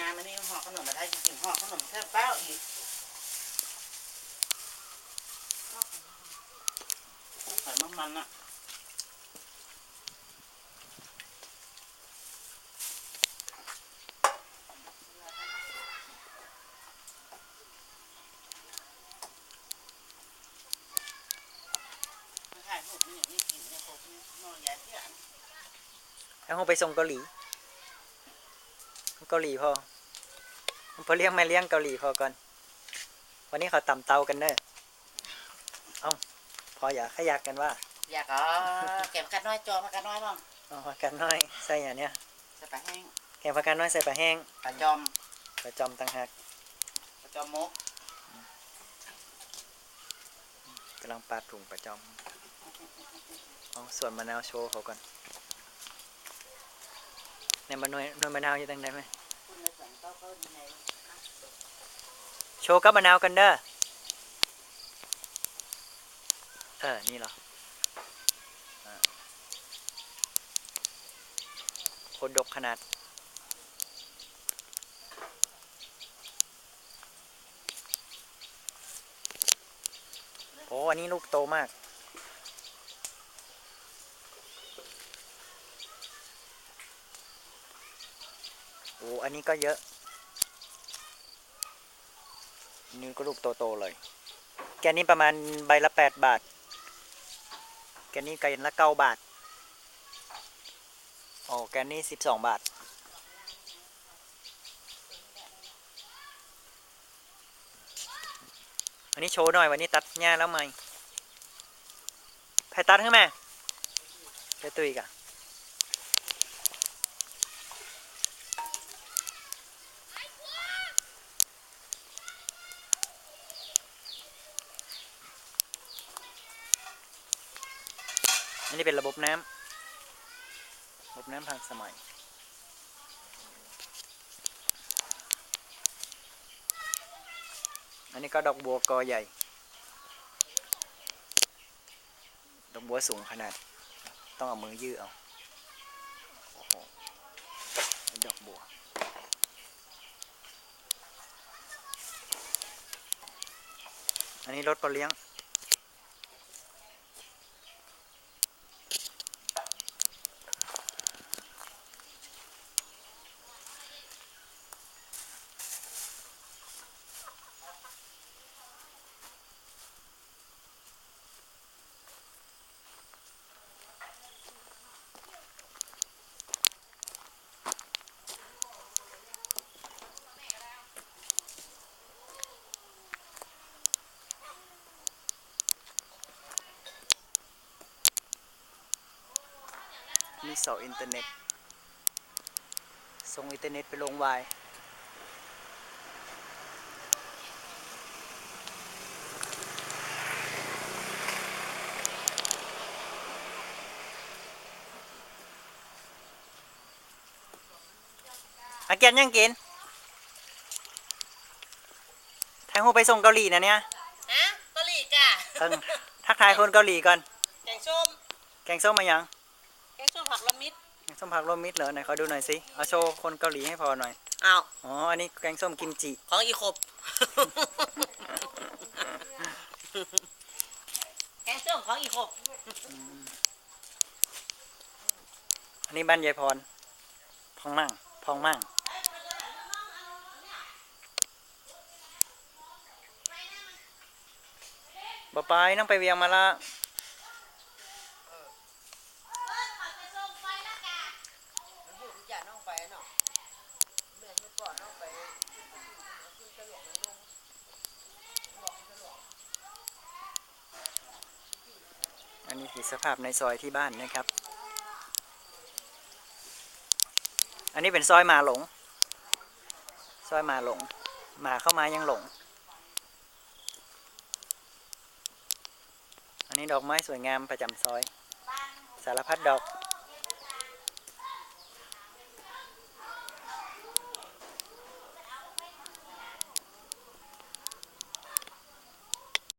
งานมานี่ห่อขนมมาได้จริงๆห่อขนมแค่เป้าอีกใส่มันมันอะถ่าอีกเนี่ยผมนอนยาเสียนแล้วเขาไปส่งเกาหลี เกาหลีพอพอเลี้ยงแม่เลี้ยงเกาหลีพอก่อน วันนี้เขาตำเตากันเนอะเอ้าพออย่าขยักกันว่า อยากเอาเก็บกันน้อยจอมากันน้อยบ้างเอาผักกันน้อยใส่อย่างเนี้ยใส่ปลาแห้งแกงผักกันน้อยใส่ปลาแห้งปลาจอมปลาจอมต่างหากปลาจอมมกกำลังปาดถุงปลาจอมเอาส่วนมะนาวโชว์เขาก่อนในมะนาวหน่วยมะนาวอยู่ตรงไหนไหม โชว์กับมะนาวกันเด้อ เออ นี่เหรอคตรดกขนาดโอ้อันนี้ลูกโตมาก โอ้ อันนี้ก็เยอะ นนี้ก็ลูกโตๆเลย แกนี้ประมาณใบละแปดบาท แกนี้ไกนละเก้าบาท โอ้แกนี้สิบสองบาทวันนี้โชว์หน่อยวันนี้ตัดหญ้าแล้วไหมใครตัดให้แม่เจะตุยกะ อันนี้เป็นระบบน้ำระบบน้ำทางสมัย อันนี้ก็ดอกบัวกอใหญ่ ดอกบัวสูงขนาด ต้องเอามือยื้อเอาโอ้โหดอกบัวอันนี้รถปลาเลี้ยง มีเสาอินเทอร์เน็ต ส่งอินเทอร์เน็ตไปลงวายอาเกียนยังกินทางหูไปส่งเกาหลีนะเนี่ยฮะกะหรี่จ้ะเอิงทักทายคนเกาหลีก่อน แกงส้ม แกงส้มมายัง แกงส้มผักละมิดแกงส้มผักรวมมิตรเหรอไหนขอดูหน่อยสิเอาโชว์คนเกาหลีให้พอหน่อยอ้าวอ๋ออันนี้แกงส้มกิมจิของอีขบแกงส้มของอีขบอันนี้บ้านยายพรพองมั่งพองมั่งบ่ไปน้องไปเวียงมาละ อย่าน้องไปเนาะแม่ไม่ปล่อยน้องไป อันนี้คือสภาพในซอยที่บ้านนะครับ อันนี้เป็นซอยมาหลง ซอยมาหลง มาเข้ามายังหลง อันนี้ดอกไม้สวยงามประจำซอย สารพัดดอก